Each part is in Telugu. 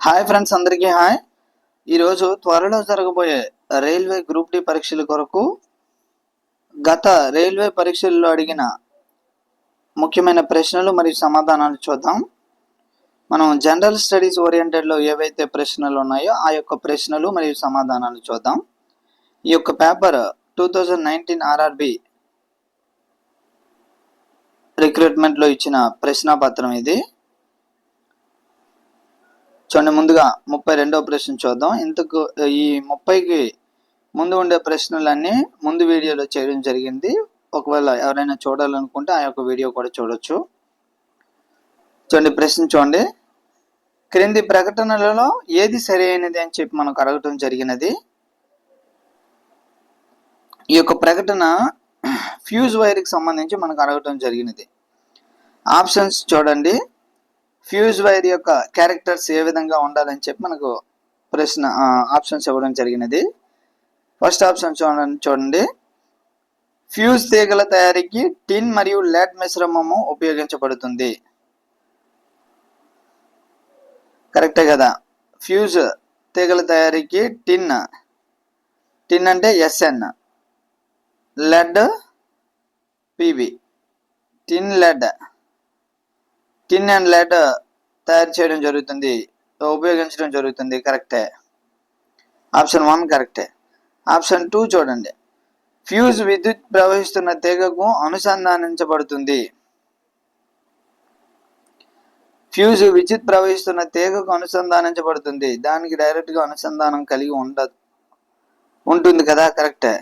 హాయ్ ఫ్రెండ్స్ అందరికీ హాయ్. ఈరోజు త్వరలో జరగబోయే రైల్వే గ్రూప్ డి పరీక్షల కొరకు గత రైల్వే పరీక్షల్లో అడిగిన ముఖ్యమైన ప్రశ్నలు మరియు సమాధానాలు చూద్దాం. మనం జనరల్ స్టడీస్ ఓరియంటెడ్లో ఏవైతే ప్రశ్నలు ఉన్నాయో ఆ యొక్క ప్రశ్నలు మరియు సమాధానాలు చూద్దాం. ఈ యొక్క paper two thousand nineteen RRB రిక్రూట్మెంట్లో ఇచ్చిన ప్రశ్నాపత్రం ఇది. చూడండి ముందుగా ముప్పై రెండవ ప్రశ్న చూద్దాం. ఇంతకు ఈ ముప్పైకి ముందు ఉండే ప్రశ్నలన్నీ ముందు వీడియోలో చేయడం జరిగింది. ఒకవేళ ఎవరైనా చూడాలనుకుంటే ఆ యొక్క వీడియో కూడా చూడొచ్చు. చూడండి ప్రశ్న చూడండి. క్రింది ప్రకటనలలో ఏది సరైనది అని చెప్పి మనకు అడగటం జరిగినది. ఈ యొక్క ప్రకటన ఫ్యూజ్ వైర్కి సంబంధించి మనకు అడగటం జరిగినది. ఆప్షన్స్ చూడండి. ఫ్యూజ్ వైర్ యొక్క క్యారెక్టర్స్ ఏ విధంగా ఉండాలని చెప్పి మనకు ప్రశ్న ఆప్షన్స్ ఇవ్వడం జరిగినది. ఫస్ట్ ఆప్షన్ చూడండి చూడండి. ఫ్యూజ్ తీగల తయారీకి టిన్ మరియు లెడ్ మిశ్రమము ఉపయోగించబడుతుంది. కరెక్టే కదా? ఫ్యూజ్ తీగల తయారీకి టిన్ టిన్ అంటే Sn lead Pb tin lead tin and lead తయారు చేయడం జరుగుతుంది ఉపయోగించడం జరుగుతుంది కరెక్టే. ఆప్షన్ వన్ కరెక్టే. ఆప్షన్ టూ చూడండి. ఫ్యూజ్ విద్యుత్ ప్రవహిస్తున్న తీగకు అనుసంధానించబడుతుంది. ఫ్యూజ్ విద్యుత్ ప్రవహిస్తున్న తీగకు అనుసంధానించబడుతుంది. దానికి డైరెక్ట్గా అనుసంధానం కలిగి ఉండదు ఉంటుంది కదా కరెక్టే.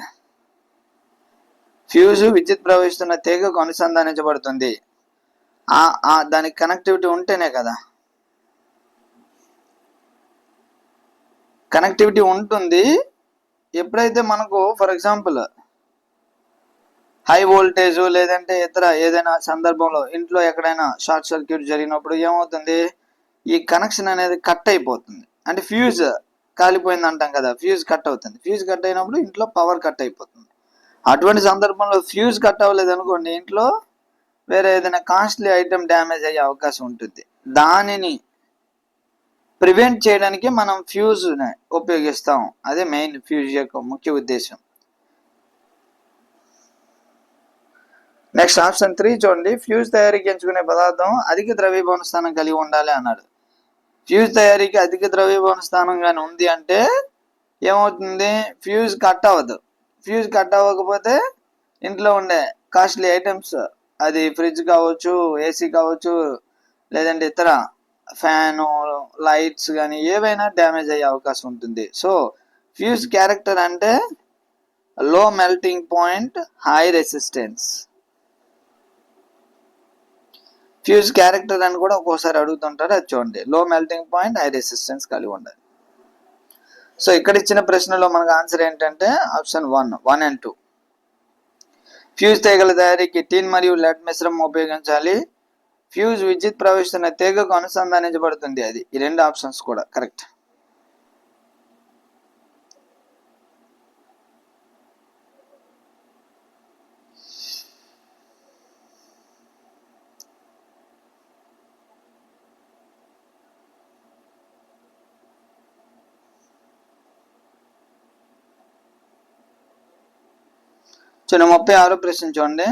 ఫ్యూజ్ విద్యుత్ ప్రవహిస్తున్న తీగకు అనుసంధానించబడుతుంది. దానికి కనెక్టివిటీ ఉంటేనే కదా. కనెక్టివిటీ ఉంటుంది. ఎప్పుడైతే మనకు ఫర్ ఎగ్జాంపుల్ హై వోల్టేజ్ లేదంటే ఇతర ఏదైనా సందర్భంలో ఇంట్లో ఎక్కడైనా షార్ట్ సర్క్యూట్ జరిగినప్పుడు ఏమవుతుంది? ఈ కనెక్షన్ అనేది కట్ అయిపోతుంది. అంటే ఫ్యూజ్ కాలిపోయింది అంటాం కదా ఫ్యూజ్ కట్ అవుతుంది. ఫ్యూజ్ కట్ అయినప్పుడు ఇంట్లో పవర్ కట్ అయిపోతుంది. అటువంటి సందర్భంలో ఫ్యూజ్ కట్ అవ్వలేదు అనుకోండి ఇంట్లో వేరే ఏదైనా కాస్ట్లీ ఐటమ్ డ్యామేజ్ అయ్యే అవకాశం ఉంటుంది. దానిని ప్రివెంట్ చేయడానికి మనం ఫ్యూజ్ ఉపయోగిస్తాం. అదే మెయిన్ ఫ్యూజ్ యొక్క ముఖ్య ఉద్దేశం. నెక్స్ట్ ఆప్షన్ త్రీ చూడండి. ఫ్యూజ్ తయారీకి ఎంచుకునే పదార్థం అధిక ద్రవీభవన స్థానం కలిగి ఉండాలి అన్నాడు. ఫ్యూజ్ తయారీకి అధిక ద్రవీభవన స్థానం కానీ ఉంది అంటే ఏమవుతుంది? ఫ్యూజ్ కట్ అవ్వదు. ఫ్యూజ్ కట్ అవ్వకపోతే ఇంట్లో ఉండే కాస్ట్లీ ఐటమ్స్ అది ఫ్రిడ్జ్ కావచ్చు ఏసీ కావచ్చు లేదంటే ఇతర ఫ్యాను లైట్స్ కానీ ఏవైనా డ్యామేజ్ అయ్యే అవకాశం ఉంటుంది. సో ఫ్యూజ్ క్యారెక్టర్ అంటే low melting point high resistance fuse character అని కూడా ఒక్కోసారి అడుగుతుంటారు అది చూడండి. లో మెల్టింగ్ పాయింట్ హై రెసిస్టెన్స్ కలిగి ఉండాలి సో ఇక్కడ ఇచ్చిన ప్రశ్నలో మనకు ఆన్సర్ ఏంటంటే option one one and two fuse తీగల తయారీకి టిన్ మరియు లెడ్ మిశ్రమం ఉపయోగించాలి. ఫ్యూజ్ విద్యుత్ ప్రవేశిస్తున్న తీగకు అనుసంధానించబడుతుంది అది. ఈ రెండు ఆప్షన్స్ కూడా. కరెక్ట్ చిన్న ముప్పై ఆరో ప్రశ్న చూడండి.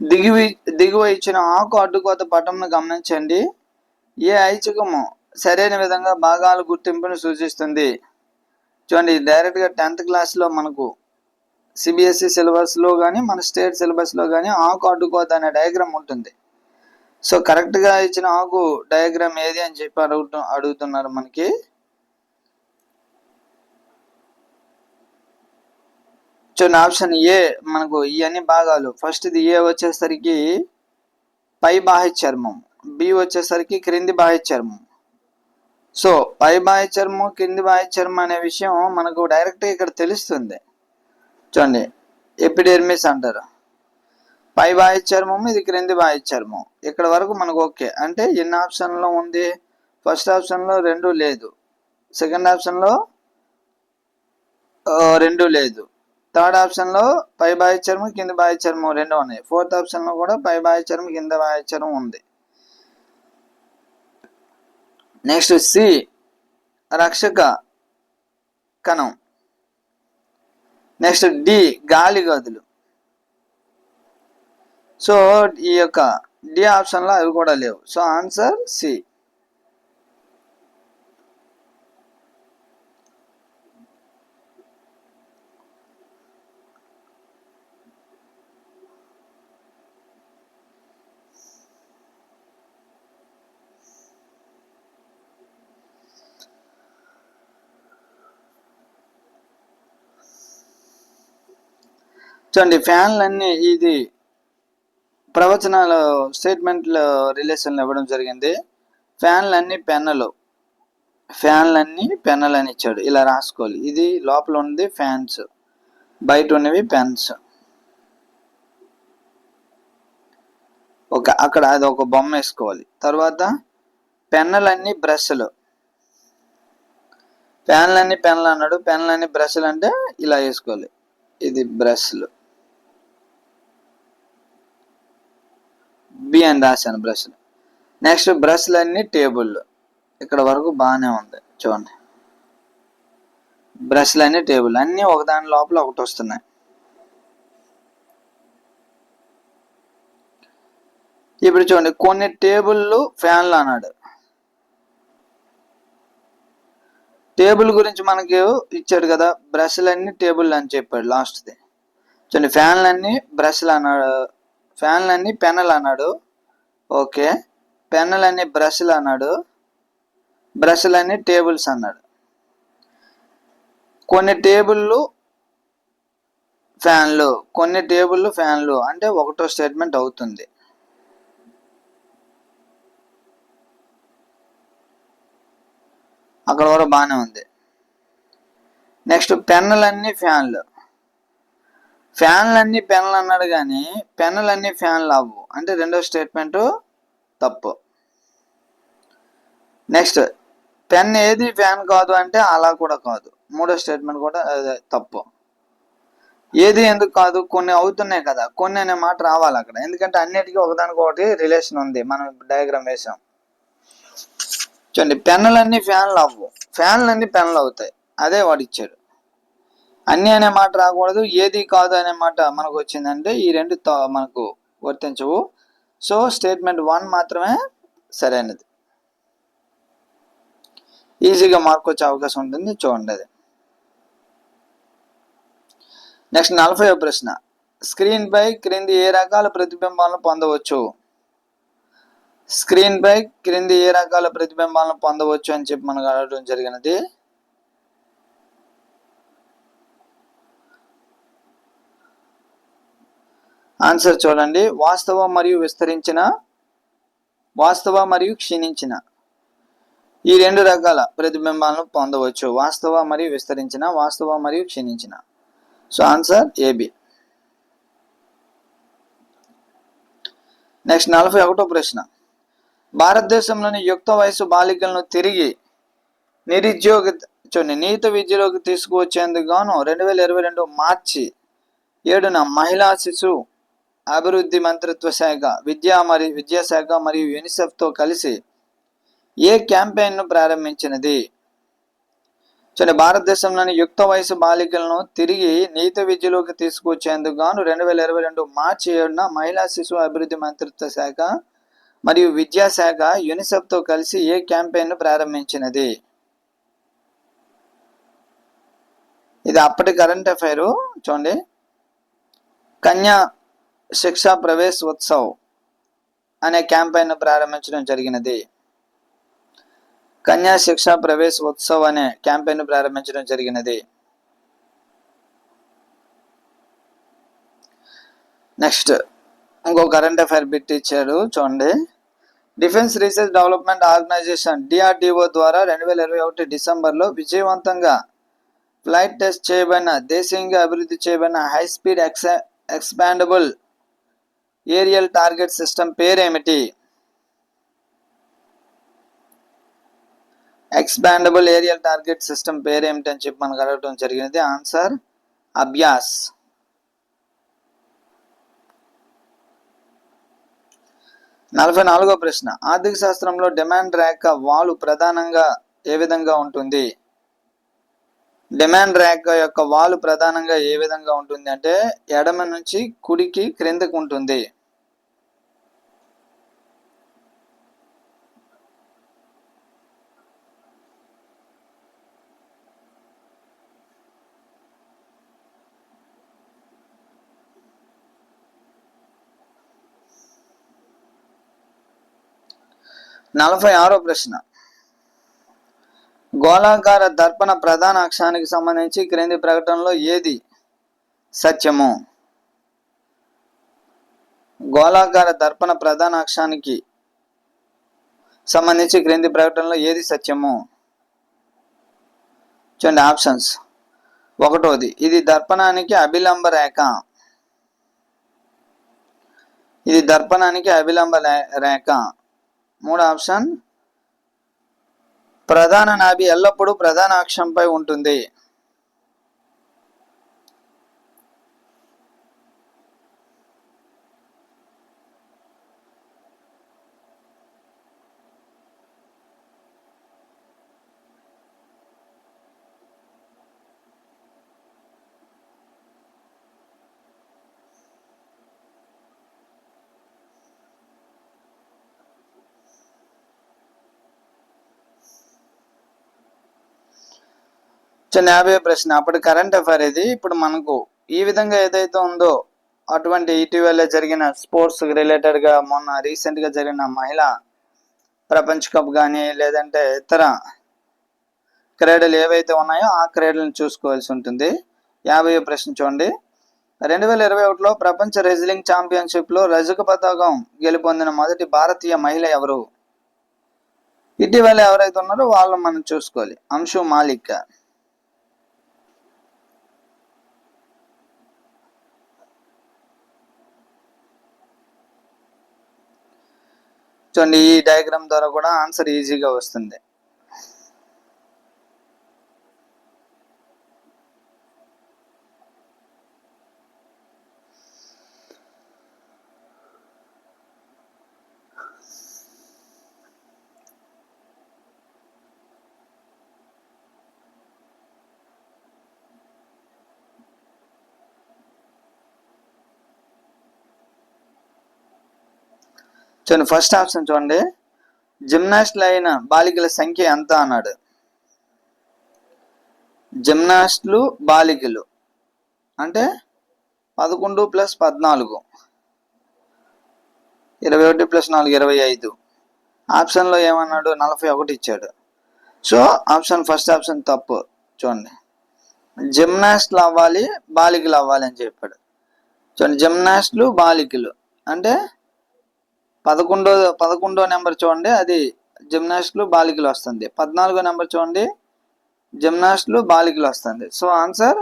దిగువ దిగువ ఇచ్చిన ఆకు అడ్డుకోత పటంను గమనించండి. ఏ ఐచ్ఛికము సరైన విధంగా భాగాల గుర్తింపును సూచిస్తుంది? చూడండి డైరెక్ట్గా టెన్త్ క్లాస్లో మనకు సిబిఎస్ఈ సిలబస్లో కానీ మన స్టేట్ సిలబస్లో కానీ ఆకు అడ్డుకోత అనే డయాగ్రామ్ ఉంటుంది. సో కరెక్ట్గా ఇచ్చిన ఆకు డయాగ్రామ్ ఏది అని చెప్పి అడుగుతు అడుగుతున్నారు మనకి. చూడండి ఆప్షన్ ఏ మనకు e ఇవన్నీ భాగాలు. ఫస్ట్ ఇది ఏ వచ్చేసరికి పై బాహ్య చర్మం బి వచ్చేసరికి క్రింది బాహ్య చర్మం సో పై బాహ్య చర్మం క్రింది బాహ్య చర్మం అనే విషయం మనకు డైరెక్ట్గా ఇక్కడ తెలుస్తుంది. చూడండి ఎపిడెర్మిస్ అంటారు. పై బాహ్య చర్మం ఇది క్రింది బాహ్య చర్మం ఇక్కడ వరకు మనకు ఓకే అంటే ఎన్ని ఆప్షన్లో ఉంది? ఫస్ట్ ఆప్షన్లో రెండు లేదు. సెకండ్ ఆప్షన్లో రెండు లేదు. థర్డ్ ఆప్షన్లో పై బాహ్య చర్మం కింద బాహ్య చర్మం రెండు ఉన్నాయి. ఫోర్త్ ఆప్షన్లో కూడా పై బాహ్య చర్మం కింద బాహ్య చర్మం ఉంది. నెక్స్ట్ సి రక్షక కణం. నెక్స్ట్ డి గాలి గదులు. సో ఈ యొక్క డి ఆప్షన్లో అవి కూడా లేవు. So answer C. చూడండి ఫ్యాన్లన్నీ ఇది ప్రవచనాలు స్టేట్మెంట్లు రిలేషన్లు ఇవ్వడం జరిగింది. ఫ్యాన్లన్నీ పెన్నులు. ఫ్యాన్లన్నీ పెన్నులు అని ఇచ్చాడు. ఇలా రాసుకోవాలి. ఇది లోపల ఉంది ఫ్యాన్స్. బయట ఉన్నవి పెన్స్. ఒక అక్కడ అది ఒక బొమ్మ వేసుకోవాలి. తర్వాత పెన్నులన్నీ బ్రష్లు. ఫ్యాన్లన్నీ పెన్నులు అన్నాడు. పెన్నులన్నీ బ్రష్లు అంటే ఇలా వేసుకోవాలి. ఇది బ్రష్లు. బి అని రాశాను బ్రష్ నెక్స్ట్ బ్రష్లు అన్ని టేబుల్ ఇక్కడ వరకు బాగానే ఉంది చూడండి. బ్రష్లు అన్ని టేబుల్ అన్ని ఒకదాని లోపల ఒకటి వస్తున్నాయి. ఇప్పుడు చూడండి కొన్ని టేబుల్లు ఫ్యాన్లు అన్నాడు. టేబుల్ గురించి మనకి ఇచ్చాడు కదా బ్రష్లు అన్ని టేబుల్ అని చెప్పాడు లాస్ట్ది చూడండి ఫ్యాన్లన్నీ అన్ని బ్రష్లు అన్నాడు ఫ్యాన్లన్నీ పెన్నులు అన్నాడు. ఓకే. పెన్నులన్నీ బ్రష్లు అన్నాడు. బ్రష్లన్నీ టేబుల్స్ అన్నాడు. కొన్ని టేబుల్లు ఫ్యాన్లు కొన్ని టేబుల్లు ఫ్యాన్లు అంటే ఒకటో స్టేట్మెంట్ అవుతుంది. అక్కడ కూడా బాగానే ఉంది. నెక్స్ట్ పెన్నులన్నీ ఫ్యాన్లు. ఫ్యాన్లన్నీ పెన్లు అన్నాడు కానీ పెన్నులన్నీ ఫ్యాన్లు అవ్వు. అంటే రెండో స్టేట్మెంటు తప్పు. నెక్స్ట్ పెన్ ఏది ఫ్యాన్ కాదు అంటే అలా కూడా కాదు. మూడో స్టేట్మెంట్ కూడా అదే తప్పు. ఏది ఎందుకు కాదు? కొన్ని అవుతున్నాయి కదా. కొన్ని అనే మాట రావాలి అక్కడ. ఎందుకంటే అన్నిటికీ ఒకదానికొకటి రిలేషన్ ఉంది. మనం డయాగ్రామ్ వేసాం. చూడండి పెన్నులన్నీ ఫ్యాన్లు అవ్వు. ఫ్యాన్లన్నీ పెన్లు అవుతాయి. అదే వాడు ఇచ్చాడు. అన్ని అనే మాట రాకూడదు ఏది కాదు అనే మాట మనకు వచ్చిందంటే ఈ రెండు త- మనకు వర్తించవు. సో స్టేట్మెంట్ వన్ మాత్రమే సరైనది. ఈజీగా మార్క్ వచ్చే అవకాశం ఉంటుంది చూడండి అది. నెక్స్ట్ నలభై ప్రశ్న. స్క్రీన్ పై క్రింది ఏ రకాల ప్రతిబింబాలను పొందవచ్చు? స్క్రీన్ పై క్రింది ఏ రకాల ప్రతిబింబాలను పొందవచ్చు అని చెప్పి మనకు అడగడం జరిగినది. ఆన్సర్ చూడండి. వాస్తవ మరియు విస్తరించిన వాస్తవ మరియు క్షీణించిన. ఈ రెండు రకాల ప్రతిబింబాలను పొందవచ్చు. వాస్తవ మరియు విస్తరించిన వాస్తవ మరియు క్షీణించిన. సో ఆన్సర్ ఏబి నెక్స్ట్ నలభై ఒకటో ప్రశ్న. భారతదేశంలోని యుక్త వయసు బాలికలను తిరిగి నిరుద్యోగ చూడండి నీత విద్యలోకి తీసుకువచ్చేందుకు గాను రెండు వేల ఇరవై రెండు మార్చి ఏడున మహిళా శిశు అభివృద్ధి మంత్రిత్వ శాఖ విద్యా మరియు విద్యాశాఖ మరియు యూనిసెఫ్తో కలిసి ఏ క్యాంపెయిన్ను ప్రారంభించినది? చూడండి భారతదేశంలోని యుక్త వయసు బాలికలను తిరిగి నీతి విద్యలోకి తీసుకొచ్చేందుకు గాను రెండు వేల ఇరవై రెండు మార్చి ఏడున మహిళా శిశు అభివృద్ధి మంత్రిత్వ శాఖ మరియు విద్యాశాఖ యూనిసెఫ్తో కలిసి ఏ క్యాంపెయిన్ను ప్రారంభించినది? ఇది అప్పటి కరెంట్ అఫైరు. చూడండి. కన్యా శిక్షా ప్రవేశ్ ఉత్సవ్ అనే క్యాంపెయిన్ను ప్రారంభించడం జరిగినది. కన్యా శిక్షా ప్రవేశ్ ఉత్సవ్ అనే క్యాంపెయిన్ ప్రారంభించడం జరిగినది. నెక్స్ట్ ఇంకో కరెంట్ అఫైర్ బిట్ ఇచ్చాడు చూడండి. Defence research development organisation DRDO ద్వారా రెండు వేల ఇరవై ఒకటి డిసెంబర్లో విజయవంతంగా ఫ్లైట్ టెస్ట్ చేయబడిన దేశీయంగా అభివృద్ధి చేయబడిన high speed ex expandable aerial target system పేరేమిటి? ఎక్స్పాండబుల్ ఏరియల్ టార్గెట్ సిస్టమ్ పేరేమిటి అని చెప్పి మనకు అడగడం జరిగినది. ఆన్సర్ అభ్యాస్. నలభై నాలుగో ప్రశ్న. ఆర్థిక శాస్త్రంలో డిమాండ్ రేఖ వాలు ప్రధానంగా ఏ విధంగా ఉంటుంది? డిమాండ్ ర్యాక్ యొక్క వాలు ప్రధానంగా ఏ విధంగా ఉంటుంది అంటే ఎడమ నుంచి కుడికి క్రిందకు ఉంటుంది. నలభై ఆరో ప్రశ్న. గోళాకార దర్పణ ప్రధాన అక్షానికి సంబంధించి క్రింది ప్రకటనలో ఏది సత్యము? గోళాకార దర్పణ ప్రధాన అక్షానికి సంబంధించి క్రింది ప్రకటనలో ఏది సత్యము? చూడండి ఆప్షన్స్. ఒకటోది ఇది దర్పణానికి అభిలంబ రేఖ. ఇది దర్పణానికి అభిలంబ రేఖ. మూడు ఆప్షన్ ప్రధాన నాభి ఎల్లప్పుడూ ప్రధాన అక్షంపై ఉంటుంది. చిన్న యాభై ప్రశ్న. అప్పుడు కరెంట్ అఫైర్ ఇది. ఇప్పుడు మనకు ఈ విధంగా ఏదైతే ఉందో అటువంటి ఇటీవల జరిగిన స్పోర్ట్స్ రిలేటెడ్గా మొన్న రీసెంట్గా జరిగిన మహిళా ప్రపంచ కప్ కానీ లేదంటే ఇతర క్రీడలు ఏవైతే ఉన్నాయో ఆ క్రీడలను చూసుకోవాల్సి ఉంటుంది. యాభై ప్రశ్న చూడండి. రెండు వేల ఇరవై ఒకటిలో ప్రపంచ రెజ్లింగ్ ఛాంపియన్షిప్లో రజక పతాకం గెలుపొందిన మొదటి భారతీయ మహిళ ఎవరు? ఇటీవల ఎవరైతే ఉన్నారో వాళ్ళు మనం చూసుకోవాలి. అంశు మాలిక్. చూడండి ఈ డయాగ్రామ్ ద్వారా కూడా ఆన్సర్ ఈజీగా వస్తుంది. చూడండి ఫస్ట్ ఆప్షన్ చూడండి. జిమ్నాస్ట్లు అయిన బాలికల సంఖ్య ఎంత అన్నాడు? జిమ్నాస్ట్లు బాలికలు. అంటే పదకొండు ప్లస్ పద్నాలుగు. ఇరవై ఒకటి ప్లస్ నాలుగు ఇరవై ఐదు. ఆప్షన్లో ఏమన్నాడు? నలభై ఒకటి ఇచ్చాడు. సో ఆప్షన్ ఫస్ట్ ఆప్షన్ తప్పు. చూడండి. జిమ్నాస్ట్లు అవ్వాలి బాలికలు అవ్వాలి అని చెప్పాడు. చూడండి జిమ్నాస్ట్లు బాలికలు. అంటే పదకొండో పదకొండో నెంబర్ చూడండి అది జిమ్నాస్ట్లు బాలికలు వస్తుంది. పద్నాలుగో నెంబర్ చూడండి జిమ్నాస్ట్లు బాలికలు వస్తుంది. సో ఆన్సర్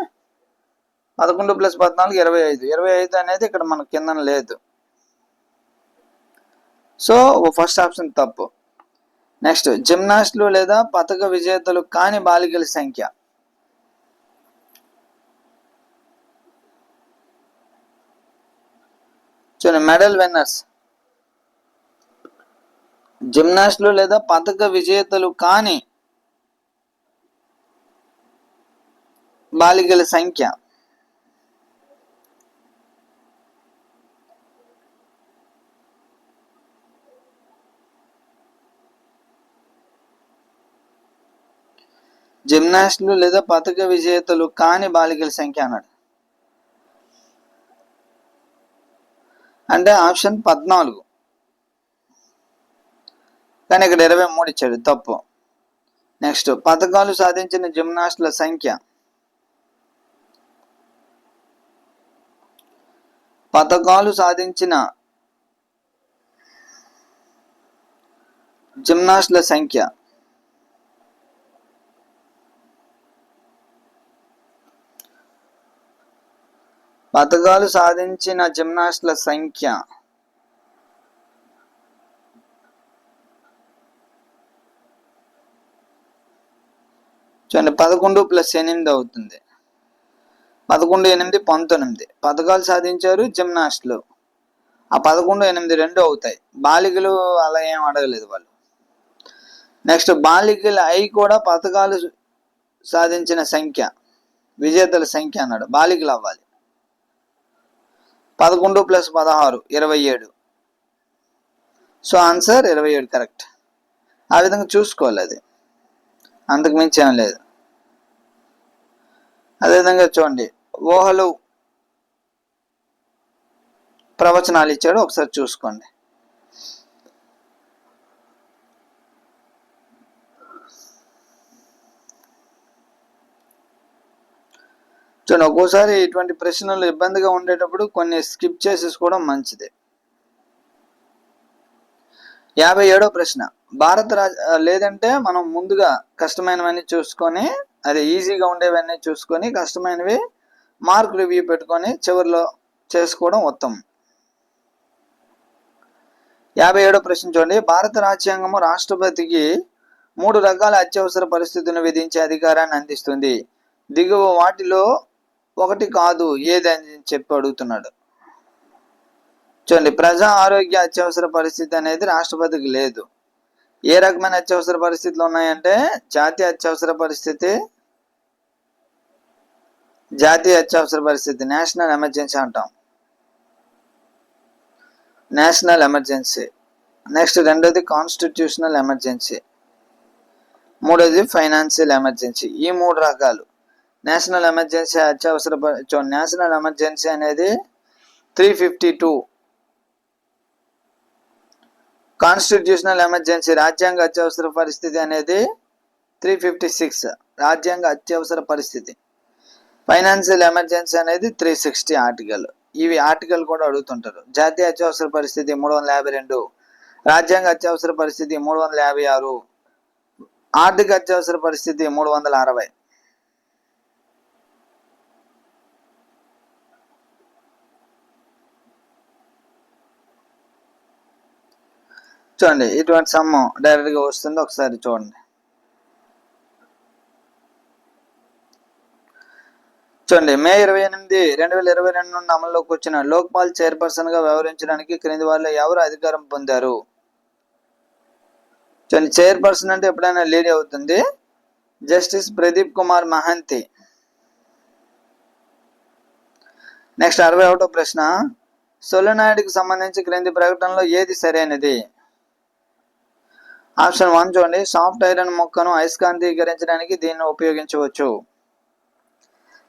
పదకొండు ప్లస్ పద్నాలుగు ఇరవై ఐదు. ఇరవై ఐదు అనేది ఇక్కడ మన కింద లేదు. సో ఫస్ట్ ఆప్షన్ తప్పు. నెక్స్ట్ జిమ్నాస్ట్లు లేదా పథక విజేతలు కాని బాలికల సంఖ్య. చూడండి మెడల్ విన్నర్స్. జిమ్నాస్టులు లేదా పథక విజేతలు కాని బాలికల సంఖ్య. జిమ్నాస్టులు లేదా పథక విజేతలు కాని బాలికల సంఖ్య అన్నాడు. అంటే ఆప్షన్ పద్నాలుగు. కానీ ఇక్కడ ఇరవై మూడు ఇచ్చాడు తప్పు. నెక్స్ట్ పథకాలు సాధించిన జిమ్నాస్టుల సంఖ్య. పథకాలు సాధించిన జిమ్నాస్టుల సంఖ్య. పథకాలు సాధించిన జిమ్నాస్టుల సంఖ్య. చూడండి పదకొండు ప్లస్ ఎనిమిది అవుతుంది. పదకొండు ఎనిమిది పంతొమ్మిది. పథకాలు సాధించారు జిమ్నాస్ట్లు. ఆ పదకొండు ఎనిమిది రెండు అవుతాయి. బాలికలు అలా ఏం అడగలేదు వాళ్ళు. నెక్స్ట్ బాలికల ఐ కూడా పథకాలు సాధించిన సంఖ్య. విజేతల సంఖ్య అన్నాడు. బాలికలు అవ్వాలి. పదకొండు ప్లస్ పదహారు ఇరవై ఏడు. సో ఆన్సర్ ఇరవై ఏడు కరెక్ట్. ఆ విధంగా చూసుకోవాలి అది. అంతకు మించి ఏం లేదు. అదేవిధంగా చూడండి ఊహలు ప్రవచనాలు ఇచ్చాడు ఒకసారి చూసుకోండి. చూడండి ఒక్కోసారి ఇటువంటి ప్రశ్నలు ఇబ్బందిగా ఉండేటప్పుడు కొన్ని స్కిప్ చేసేసుకోవడం మంచిది. యాభై ఏడో ప్రశ్న. భారత రాజ లేదంటే మనం ముందుగా కష్టమైనవన్నీ చూసుకొని అదే ఈజీగా ఉండేవన్నీ చూసుకొని కష్టమైనవి మార్క్ రివ్యూ పెట్టుకొని చివరిలో చేసుకోవడం ఉత్తమం. యాభై ఏడో ప్రశ్న చూడండి. భారత రాజ్యాంగము రాష్ట్రపతికి మూడు రకాల అత్యవసర పరిస్థితులను విధించే అధికారాన్ని అందిస్తుంది. దిగువ వాటిలో ఒకటి కాదు ఏది అని చెప్పి అడుగుతున్నాడు. చూడండి ప్రజా ఆరోగ్య అత్యవసర పరిస్థితి అనేది రాష్ట్రపతికి లేదు. ఏ రకమైన అత్యవసర పరిస్థితులు ఉన్నాయంటే జాతీయ అత్యవసర పరిస్థితి జాతీయ అత్యవసర పరిస్థితి నేషనల్ ఎమర్జెన్సీ అంటాం. National emergency. నెక్స్ట్ రెండోది కాన్స్టిట్యూషనల్ ఎమర్జెన్సీ. మూడోది ఫైనాన్షియల్ ఎమర్జెన్సీ. ఈ మూడు రకాలు. నేషనల్ ఎమర్జెన్సీ అత్యవసర నేషనల్ ఎమర్జెన్సీ అనేది three fifty two. Constitutional emergency రాజ్యాంగ అత్యవసర పరిస్థితి అనేది త్రీ ఫిఫ్టీ సిక్స్ రాజ్యాంగ అత్యవసర పరిస్థితి. ఫైనాన్షియల్ ఎమర్జెన్సీ అనేది త్రీ సిక్స్టీ ఆర్టికల్. ఇవి ఆర్టికల్ కూడా అడుగుతుంటారు. జాతీయ అత్యవసర పరిస్థితి మూడు వందల యాభై రెండు రాజ్యాంగ అత్యవసర పరిస్థితి మూడు వందల యాభై ఆరు ఆర్థిక అత్యవసర పరిస్థితి మూడు వందల అరవై. చూడండి ఇటువంటి సమ్మం డైరెక్ట్గా వస్తుంది ఒకసారి చూడండి. చూడండి మే ఇరవై ఎనిమిది రెండు వేల ఇరవై రెండు నుండి అమల్లోకి వచ్చిన లోక్పాల్ చైర్పర్సన్గా వ్యవహరించడానికి క్రింది వాళ్ళు ఎవరు అధికారం పొందారు? చూడండి చైర్పర్సన్ అంటే ఎప్పుడైనా లేడీ అవుతుంది? జస్టిస్ ప్రదీప్ కుమార్ మహంతి. నెక్స్ట్ అరవై ఒకటో ప్రశ్న సొలనాయుడికి సంబంధించి క్రింది ప్రకటనలో ఏది సరైనది? ఆప్షన్ వన్ చూడండి. సాఫ్ట్ ఐరన్ మొక్కను అయస్కాంతీకరించడానికి దీన్ని ఉపయోగించవచ్చు.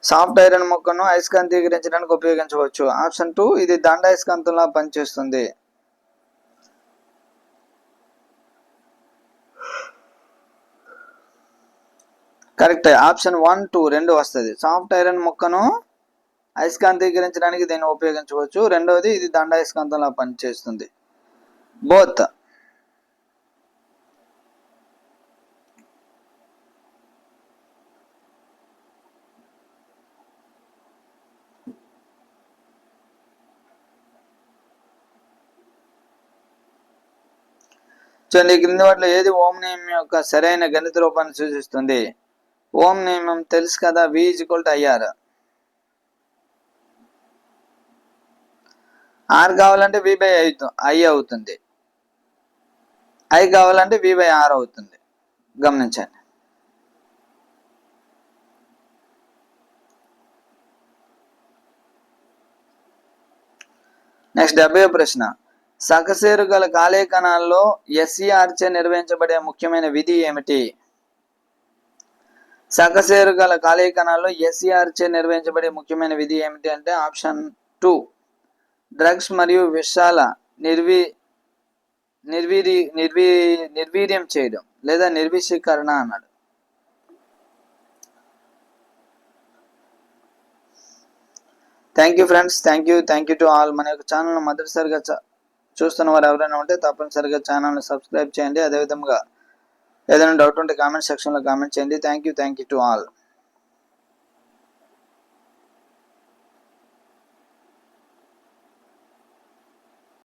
సాఫ్ట్ ఐరన్ మొక్కను అయస్కాంతీకరించడానికి ఉపయోగించవచ్చు. ఆప్షన్ టూ ఇది దండ అయస్కాంతంలా పనిచేస్తుంది. కరెక్ట్. ఆప్షన్ వన్ టూ రెండు వస్తుంది. సాఫ్ట్ ఐరన్ మొక్కను అయస్కాంతీకరించడానికి దీన్ని ఉపయోగించవచ్చు. రెండవది ఇది దండ అయస్కాంతంలా పనిచేస్తుంది. బోత్. చూడండి ఈ క్రింది వాటిలో ఏది ఓం నియమం యొక్క సరైన గణిత రూపాన్ని సూచిస్తుంది? ఓం నియమం తెలుసు కదా V equal to I R కావాలంటే వి బై ఐ ఐ అవుతుంది. ఐ కావాలంటే వి బై ఆర్ అవుతుంది. గమనించండి. నెక్స్ట్ డెబ్బై ప్రశ్న. సకసేరు గల కాలేకణాల్లో ఎస్సీఆర్చే నిర్వహించబడే ముఖ్యమైన విధి ఏమిటి? సకసేరు గల కాలేకణాల్లో ఎస్సీఆర్చే నిర్వహించబడే ముఖ్యమైన విధి ఏమిటి అంటే ఆప్షన్ టూ. డ్రగ్స్ మరియు విషాల నిర్వీ నిర్వీరి నిర్వీ నిర్వీర్యం చేయడం లేదా నిర్విషీకరణ అన్నాడు. Thank you friends thank you thank you to all మన యొక్క ఛానల్ మొదటిసారిగా చూస్తున్న వారు ఎవరైనా ఉంటే తప్పనిసరిగా ఛానల్ని సబ్స్క్రైబ్ చేయండి. అదేవిధంగా ఏదైనా డౌట్ ఉంటే కామెంట్ సెక్షన్లో కామెంట్ చేయండి. Thank you thank you to all